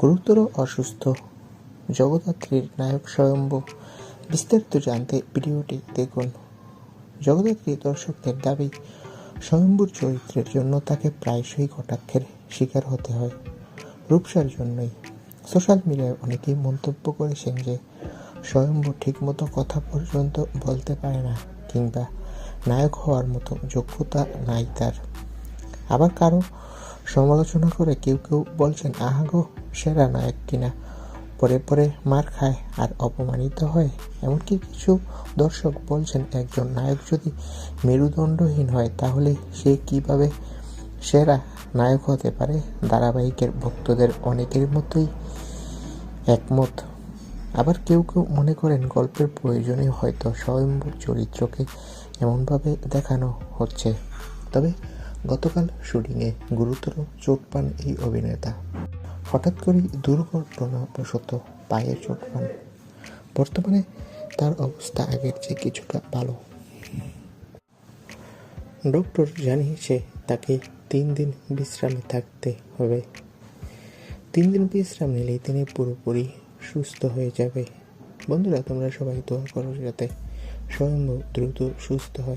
গুরুতর অসুস্থ জগদ্ধাত্রীর নায়ক স্বয়ম্ভু বিস্তারিত জানতে ভিডিওটি দেখুন। জগদ্ধাত্রী দর্শকদের দাবি, স্বয়ম্ভুর চরিত্রের জন্য তাকে প্রায়শই কটাক্ষের শিকার হতে হয়, রূপসার জন্যই। সোশ্যাল মিডিয়ায় অনেকেই মন্তব্য করেছেন যে, স্বয়ম্ভু ঠিকমতো কথা পর্যন্ত বলতে পারে না কিংবা নায়ক হওয়ার মতো যোগ্যতা নাই তার। আবার কারও সমালোচনা করে কেউ কেউ বলছেন আহাগো সেরা নায়ক কিনা? পরে পরে মার খায় আর অপমানিত হয়। এমনকি কিছু দর্শক বলছেন, একজন নায়ক যদি মেরুদণ্ডহীন হয়, তাহলে সে কীভাবে সেরা নায়ক হতে পারে? ধারাবাহিকের ভক্তদের অনেকের মতোই একমত। আবার কেউ কেউ মনে করেন, গল্পের প্রয়োজনে হয়তো স্বয়ম্ভূর চরিত্রকে এমনভাবে দেখানো হচ্ছে। তবে গতকাল শুটিংয়ে গুরুতর চোট পান এই অভিনেতা। হঠাৎ করেই দুর্ঘটনাবশত পায়ে চোট পান। বর্তমানে তার অবস্থা আগের চেয়ে কিছুটা ভালো। ডক্টর জানিয়েছে, তাকে তিন দিন বিশ্রামে থাকতে হবে। তিন দিন বিশ্রাম নিলেই তিনি পুরোপুরি সুস্থ হয়ে যাবে। বন্ধুরা, তোমরা সবাই দোয়া করো যাতে স্বয়ম্ভু দ্রুত সুস্থ হয়।